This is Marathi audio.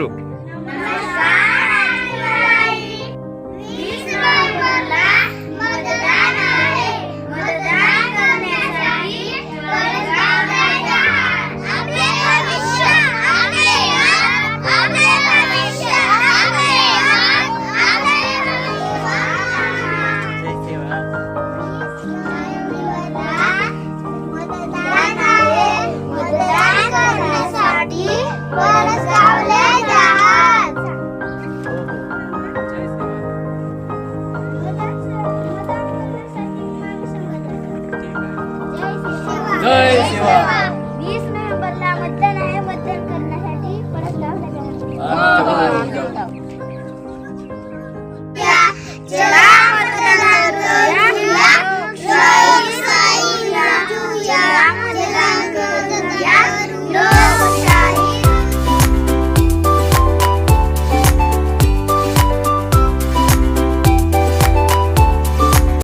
Boom. सर्वांना मतदान आहे मतदान करण्यासाठी परत लावण्यात